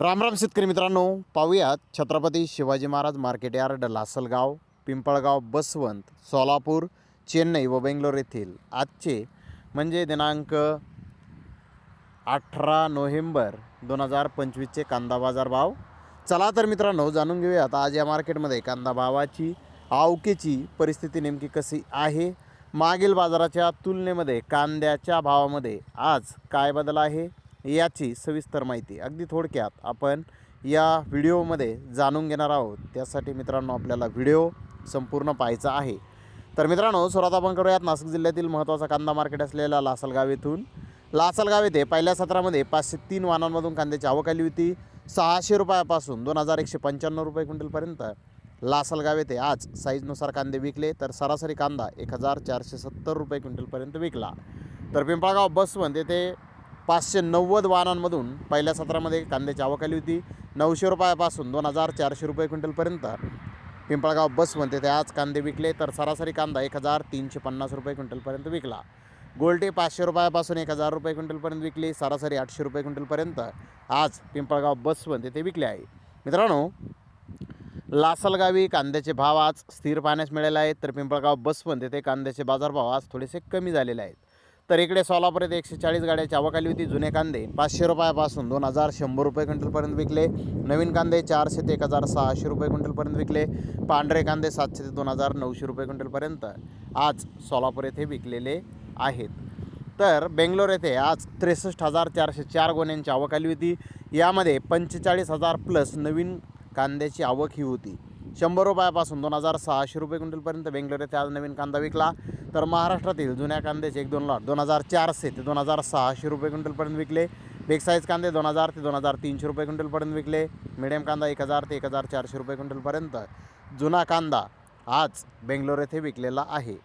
रामराम शेतकरी मित्रांनो पाहूयात छत्रपती शिवाजी महाराज मार्केट यार्ड लासलगाव पिंपळगाव बसवंत सोलापूर चेन्नई व बेंगलोर येथील आजचे म्हणजे दिनांक अठरा नोव्हेंबर दोन हजार पंचवीसचे कांदा बाजार भाव. चला तर मित्रांनो जाणून घेऊयात आज या मार्केटमध्ये कांदा भावाची आवकेची परिस्थिती नेमकी कशी आहे? मागील बाजाराच्या तुलनेमध्ये कांद्याच्या भावामध्ये आज काय बदल आहे? याची सविस्तर माहिती अगदी थोडक्यात आपण या व्हिडिओमध्ये जाणून घेणार आहोत. त्यासाठी मित्रांनो आपल्याला व्हिडिओ संपूर्ण पाहायचा आहे. तर मित्रांनो सुरुवात आपण करूयात. नाशिक जिल्ह्यातील महत्त्वाचा कांदा मार्केट असलेल्या लासलगाव येथून. लासलगाव येथे पहिल्या सत्रामध्ये पाचशे तीन वाहनांमधून कांद्याची आवक आली होती. सहाशे रुपयापासून दोन हजार एकशे पंच्याण्णव रुपये क्विंटलपर्यंत लासलगाव येथे आज साईजनुसार कांदे विकले. तर सरासरी कांदा एक हजार चारशे सत्तर रुपये क्विंटलपर्यंत विकला. तर पिंपळगाव बसवंत येथे पाचशे नव्वद वाहनांमधून पहिल्या सत्रामध्ये कांद्याची आवक आली होती. नऊशे रुपयापासून दोन हजार चारशे रुपये क्विंटलपर्यंत. पिंपळगाव बस म्हणते ते आज कांदे विकले तर सरासरी कांदा एक हजार तीनशे पन्नास रुपये क्विंटलपर्यंत विकला. गोल्टे पाचशे रुपयापासून एक हजार रुपये क्विंटलपर्यंत विकले सरासरी आठशे रुपये क्विंटलपर्यंत. आज पिंपळगाव बस म्हणते ते विकले आहे. मित्रांनो लासलगावी कांद्याचे भाव आज स्थिर पाहण्यास मिळाले आहेत तर पिंपळगाव बसवंत ते कांद्याचे बाजारभाव आज थोडेसे कमी झालेले आहेत. तर इकडे सोलापूर येथे एकशे चाळीस गाड्याची आवक आली होती जुने कांदे. पाचशे रुपयापासून दोन हजार शंभर रुपये क्विंटलपर्यंत विकले. नवीन कांदे चारशे ते एक हजार सहाशे रुपये क्विंटलपर्यंत विकले. पांढरे कांदे सातशे ते दोन हजार नऊशे रुपये क्विंटलपर्यंत आज सोलापूर येथे विकलेले आहेत. तर बेंगलोर येथे आज त्रेसष्ट हजार चारशे चार गोण्यांची आवक आली होती. यामध्ये पंचेचाळीस हजार प्लस नवीन कांद्याची आवक ही होती. शंभर रुपयापासून दोन हजार सहाशे रुपये क्विंटलपर्यंत बेंगलोर येथे आज नवीन कांदा विकला. तर महाराष्ट्रातील जुन्या कांद्याचे एक दोन लॉट दोन हजार चारशे ते दोन हजार सहाशे रुपये क्विंटलपर्यंत विकले. बिग साईज कांदे दोन हजार ते दोन हजार तीनशे रुपये क्विंटलपर्यंत विकले. मिडियम कांदा एक हजार ते एक हजार चारशे रुपये क्विंटलपर्यंत. जुना कांदा आज बेंगलोर येथे विकलेला आहे.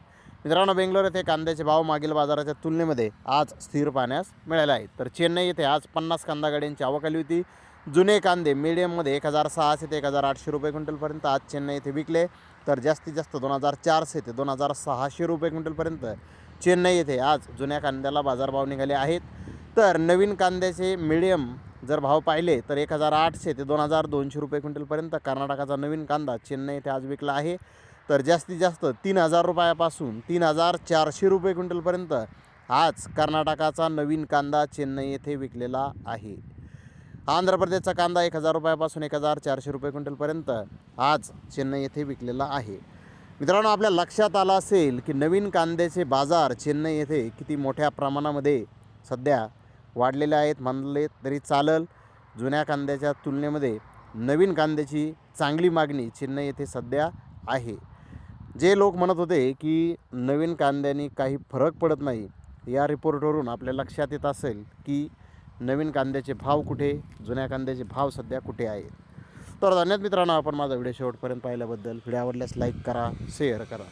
मित्रांनो बेंगलोर येथे कांद्याचे भाव मागील बाजाराच्या तुलनेमध्ये आज स्थिर पाहण्यास मिळाले आहेत. तर चेन्नई येथे आज पन्नास कांदा गाड्यांची आवक आली होती. जुने कांदे मीडियममध्ये एक हजार सहाशे ते एक हजार आठशे रुपये क्विंटलपर्यंत आज चेन्नई येथे विकले. तर जास्तीत जास्त दोन हजार चारशे ते दोन हजार सहाशे रुपये क्विंटलपर्यंत चेन्नई येथे आज जुन्या कांद्याला बाजारभाव निघाले आहेत. तर नवीन कांद्याचे मिडियम जर भाव पाहिले तर एक हजार आठशे ते दोन हजार दोनशे रुपये क्विंटलपर्यंत कर्नाटकाचा नवीन कांदा चेन्नई येथे आज विकला आहे. तर जास्तीत जास्त तीन हजार रुपयापासून तीन हजार चारशे रुपये क्विंटलपर्यंत आज कर्नाटकाचा नवीन कांदा चेन्नई येथे विकलेला आहे. आंध्र प्रदेशचा कांदा एक हजार रुपयापासून एक हजार चारशे रुपये क्विंटलपर्यंत आज चेन्नई येथे विकलेला आहे. मित्रांनो आपल्या लक्षात आलं असेल की नवीन कांद्याचे बाजार चेन्नई येथे किती मोठ्या प्रमाणामध्ये सध्या वाढलेले आहेत. म्हणले तरी चालल जुन्या कांद्याच्या तुलनेमध्ये नवीन कांद्याची चांगली मागणी चेन्नई येथे सध्या आहे. जे लोक म्हणत होते की नवीन कांद्याने काही फरक पडत नाही या रिपोर्टवरून आपल्या लक्षात येत असेल की नवीन कांद्याचे भाव कुठे? जुन्या कांद्याचे भाव सध्या कुठे आहेत? तर धन्यवाद मित्रांनो आपण माझा व्हिडिओ शेवटपर्यंत पाहिल्याबद्दल. व्हिडिओ आवडल्यास लाईक करा शेअर करा.